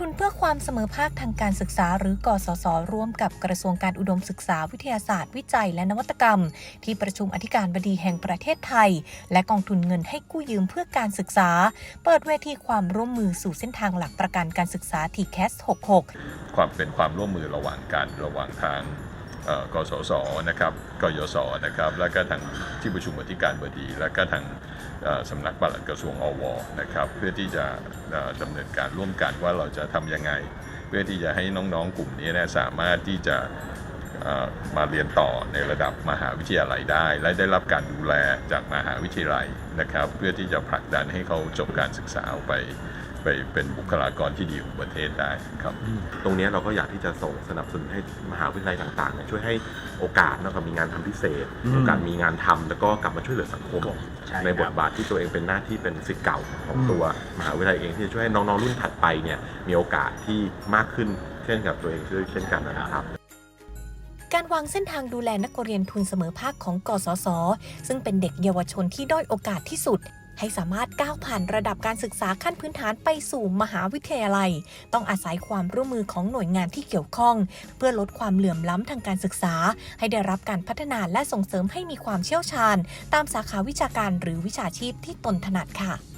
ทุนเพื่อความเสมอภาคทางการศึกษา หรือกสศร่วมกับกระทรวงการอุดมศึกษาวิทยาศาสตร์วิจัยและนวัตกรรม ที่ประชุมอธิการบดีแห่งประเทศไทย และกองทุนเงินให้กู้ยืมเพื่อการศึกษา เปิดเวทีความร่วมมือสู่เส้นทางหลักประกันการศึกษาทีแคส66 ความเป็นความร่วมมือระหว่างกันระหว่างทาง กสศนะครับกยศนะครับแล้วก็ทางที่ประชุมอธิการบดี แล้วก็ทางสำนักปลัดกระทรวงอวนะครับเพื่อที่จะเอ่อดำเนินการร่วมกันว่าเราจะทำยังไง เพื่อที่จะให้น้องๆกลุ่มนี้นยสามารถที่จะมาเรียนต่อในระดับมหาวิทยาลัยได้ และได้รับการดูแลจากมหาวิทยาลัยนะครับ เพื่อที่จะผลักดันให้เขาจบการศึกษาไป ไปเป็นบุคลากรที่ดีของประเทศได้ครับ ตรงเนี้ยเราก็อยากที่จะส่งสนับสนุนให้มหาวิทยาลัยต่างๆเนี่ยช่วยให้โอกาสนะครับมีงานทำพิเศษอืมโอกาสมีงานทำแล้วก็กลับมาช่วยเหลือสังคมใช่ในบครัทบาทที่ตัวเองเป็นหน้าที่เป็นศิษย์เก่าของอืมตัวมหาวิทยาลัยเองที่จะช่วยให้น้องๆรุ่นถัดไปเนี่ยมีโอกาสที่มากขึ้นเช่นกับตัวเองเช่นกันนะครับการวางเส้นทางดูแลนักเรียนทุนเสมอภาคของกสศซึ่งเป็นเด็กเยาวชนที่ด้อยโอกาสที่สุด ให้สามารถก้าวผ่านระดับการศึกษาขั้นพื้นฐานไปสู่มหาวิทยาลัย ต้องอาศัยความร่วมมือของหน่วยงานที่เกี่ยวข้อง เพื่อลดความเหลื่อมล้ำทางการศึกษา ให้ได้รับการพัฒนาและส่งเสริมให้มีความเชี่ยวชาญ ตามสาขาวิชาการหรือวิชาชีพที่ตนถนัดค่ะ